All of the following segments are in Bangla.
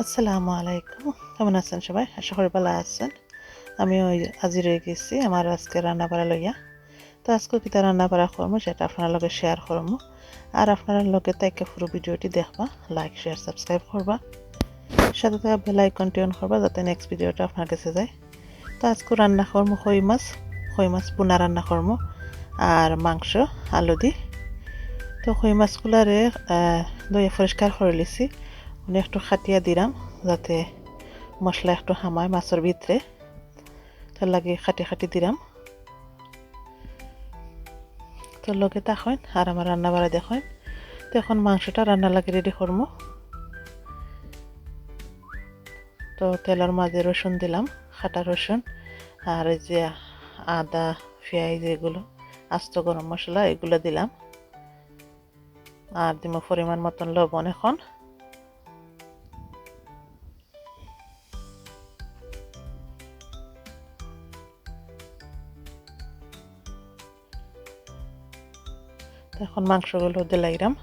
আসসালামু আলাইকুম। কেমন আছেন সবাই? আশা করি ভালো আছেন। আমি ওই আজি রয়ে গেছি আমার আজকে রান্না বাড়া লইয়া। তো আজকে কিতা রান্না বাড়া করব, সেটা আপনার লগে শেয়ার করব। আর আপনার লগে তাইকে পুরো ভিডিওটি দেখবা লাইক শেয়ার সাবস্ক্রাইব করবা। সাথে থাকা বেল আইকনটি অন করবা, যাতে নেক্সট ভিডিওটা আপনার কাছে যায়। তো আজকে রান্না করব খই মাছ খই মাছ পোনা রান্না করব। আর মাংস, আলু দি। তো খই মাছগুলারে দইয়া পরিষ্কার করে লিছি উনি একটু খাটিয়া দিলাম, যাতে মশলা একটু হামায় মাছের ভিতরে। তার লাগে খাটি খাটি দিলাম। তো লগে দেখেন, আর আমার রান্না বাড়া দেখেন। তো এখন মাংসটা রান্না লাগে রেডি করব। তো তেলের মাঝে রসুন দিলাম, খাটা রসুন, আর এই যে আদা, পেঁয়াজ এগুলো, আস্ত গরম মশলা এগুলো দিলাম। আর দিব পরিমাণ মতন লবণ এখন। এখন মাংসগুলো দিলাইরাম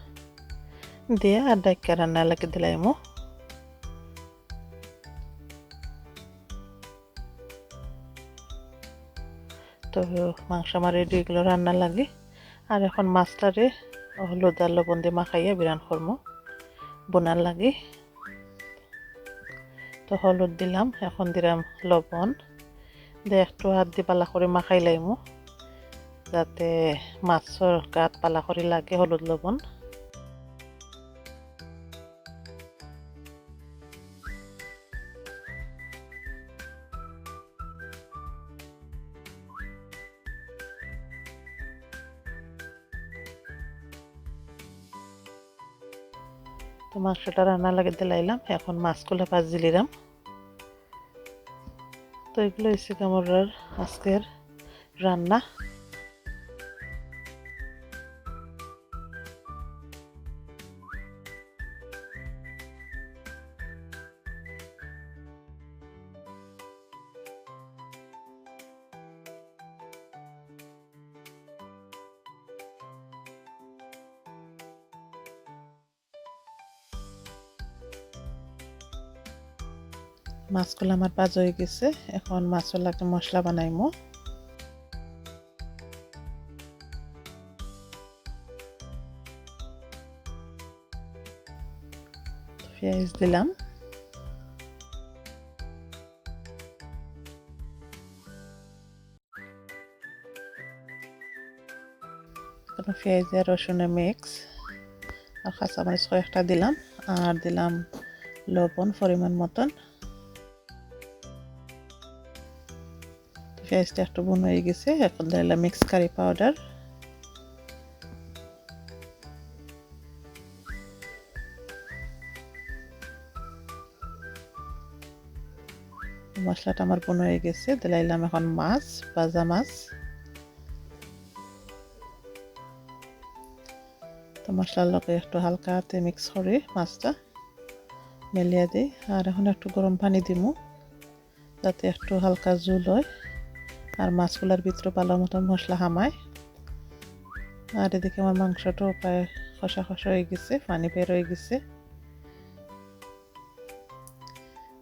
দিয়ে আর ডাইকা রান্না লাগে দিলাইমো তো মাংস আমার রেডি এগুলো রান্না লাগে। আর এখন মাছটারে হলুদ আর লবণ দিয়ে মাখাইয়া বিরান করব বোনার লাগে। তো হলুদ দিলাম, এখন দিলাম লবণ। দিয়ে একটু হাত দিয়ে পালা করে মাখাই লাইমু। যাতে মাছর গাত পালা করে লাগে, হলুদ লবণ। তো মাংসটা রান্না লাগে দিলাইলাম এখন মাছগুলো ভাজি দিলাম। তো এগুলো হচ্ছে আমার আজকের রান্না। মাছগুলো আমার বাজ হয়ে গেছে। এখন মাছের লাগে মশলা বানাইমো। পেঁয়াজ দিলাম। পেঁয়াজ আর রসুনের মিক্স। আর কাঁচামরিচ কয়েকটা দিলাম। আর দিলাম লবণ পরিমাণ মতন। পেঁয়াজটা একটু বোন হয়ে গেছে। এখন দিলাম মিক্স কারি পাউডার মশলাটা আমার বোন হয়ে গেছে। দিলাইলাম এখন মাছ ভাজা মাছ। তো মশলার লগে একটু হালকা হাতে মিক্স করে মাছটা মেলিয়ে দিই। আর এখন একটু গরম পানি দিমু, যাতে একটু হালকা জুল হয়। আর মাছগুলার ভিতরে ভালো মতন মশলা হামায়। আর এদিকে আমার মাংসটাও প্রায় খসা খসা হয়ে গেছে, পানি বের হয়ে গেছে।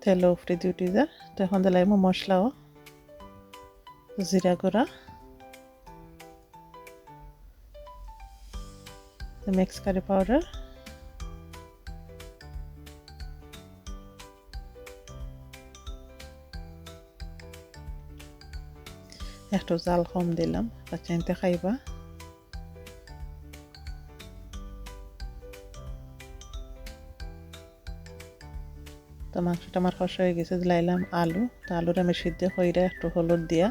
তেল উফরে দিউটি যা, তো এখন দিলাম মশলাও, জিরা গুঁড়া। মিক্স কারি পাউডার একটু জাল কম দিলাম বাচ্চাইতে খাইবা। তো মাংসটা আমার খসা হয়ে গেছে, দিলাইলাম আলু। তো আলুর আমি সিদ্ধ হইরা একটু হলুদ দিয়া,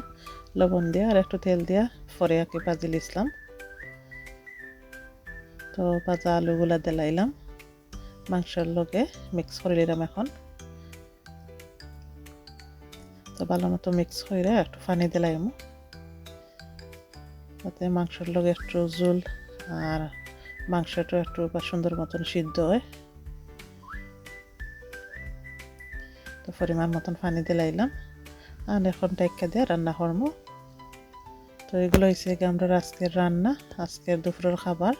লবণ দিয়া আর একটু তেল দিয়া পরে আঁকে ভাজি লিসলাম। তো ভাজা আলুগুলা দিলাইলাম, মাংসের লগে মিক্স করে নিলাম এখন। তো ভালো মতো মিক্স করে একটু পানি দিলাইমু। তাতে মাংসের লগে একটু জোল আর মাংসটা একটু সুন্দর মতন সিদ্ধ হয়। তো পরিমাণ মতন পানি দিলাইলাম আর এখন টাইকা দিয়ে রান্না করব। তো এগুলো হয়েছে আমরা আজকের রান্না, আজকের দুপুরের খাবার।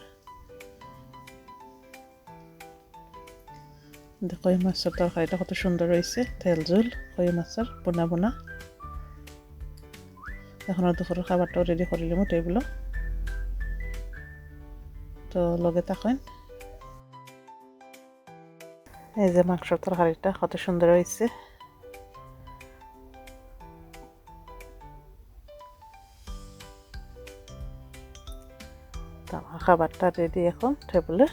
যে কই মাছের তরকারিটা কত সুন্দর হয়েছে তেল ঝোল, কই মাছের, বোনা বোনা। এখন দুপুরের খাবারটাও রেডি করে নিলাম টেবিল তো লগে থাকেন। এই যে মাংসের তরকারিটা কত সুন্দর হয়েছে খাবারটা রেডি এখন টেবিলে